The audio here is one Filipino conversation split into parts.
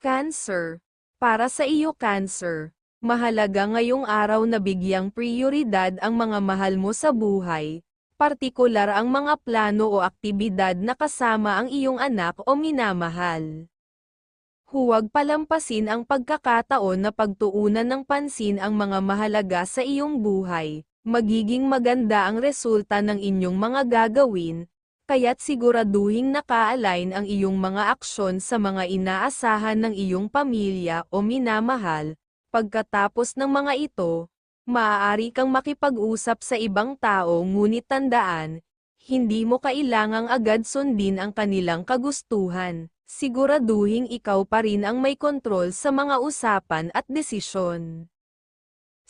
Cancer. Para sa iyo Cancer, mahalaga ngayong araw na bigyang prioridad ang mga mahal mo sa buhay, partikular ang mga plano o aktibidad na kasama ang iyong anak o minamahal. Huwag palampasin ang pagkakataon na pagtuunan ng pansin ang mga mahalaga sa iyong buhay, magiging maganda ang resulta ng inyong mga gagawin, kaya't siguraduhing naka-align ang iyong mga aksyon sa mga inaasahan ng iyong pamilya o minamahal. Pagkatapos ng mga ito, maaari kang makipag-usap sa ibang tao ngunit tandaan, hindi mo kailangang agad sundin ang kanilang kagustuhan. Siguraduhing ikaw pa rin ang may kontrol sa mga usapan at desisyon.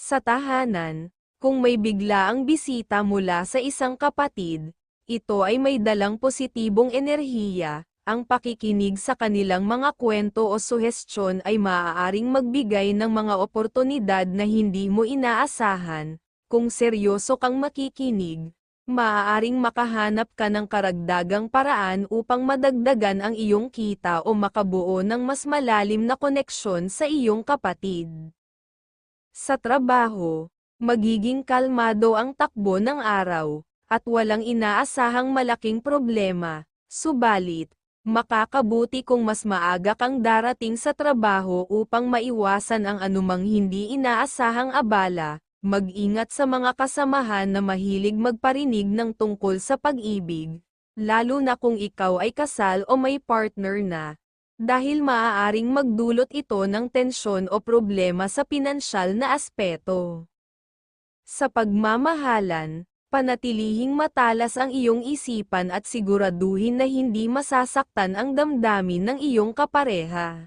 Sa tahanan, kung may bigla ang bisita mula sa isang kapatid, ito ay may dalang positibong enerhiya, ang pakikinig sa kanilang mga kwento o suhestyon ay maaaring magbigay ng mga oportunidad na hindi mo inaasahan, kung seryoso kang makikinig, maaaring makahanap ka ng karagdagang paraan upang madagdagan ang iyong kita o makabuo ng mas malalim na koneksyon sa iyong kapatid. Sa trabaho, magiging kalmado ang takbo ng araw, at walang inaasahang malaking problema, subalit, makakabuti kung mas maaga kang darating sa trabaho upang maiwasan ang anumang hindi inaasahang abala, Mag-ingat sa mga kasamahan na mahilig magparinig ng tungkol sa pag-ibig, lalo na kung ikaw ay kasal o may partner na, dahil maaaring magdulot ito ng tensyon o problema sa pinansyal na aspeto. Sa pagmamahalan, panatilihing matalas ang iyong isipan at siguraduhin na hindi masasaktan ang damdamin ng iyong kapareha.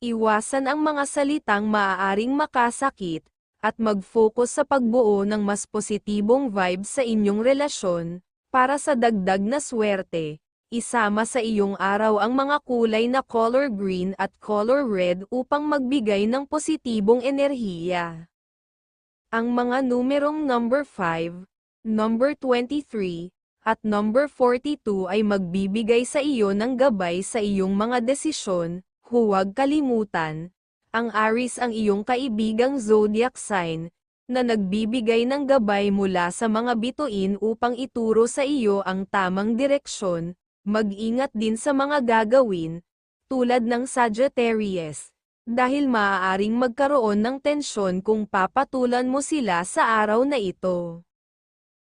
Iwasan ang mga salitang maaaring makasakit, at mag-focus sa pagbuo ng mas positibong vibe sa inyong relasyon, para sa dagdag na swerte. Isama sa iyong araw ang mga kulay na color green at color red upang magbigay ng positibong enerhiya. Ang mga numerong number 5, number 23, at number 42 ay magbibigay sa iyo ng gabay sa iyong mga desisyon, huwag kalimutan, ang Aries ang iyong kaibigang zodiac sign, na nagbibigay ng gabay mula sa mga bituin upang ituro sa iyo ang tamang direksyon, mag-ingat din sa mga gagawin, tulad ng Sagittarius, dahil maaaring magkaroon ng tensyon kung papatulan mo sila sa araw na ito.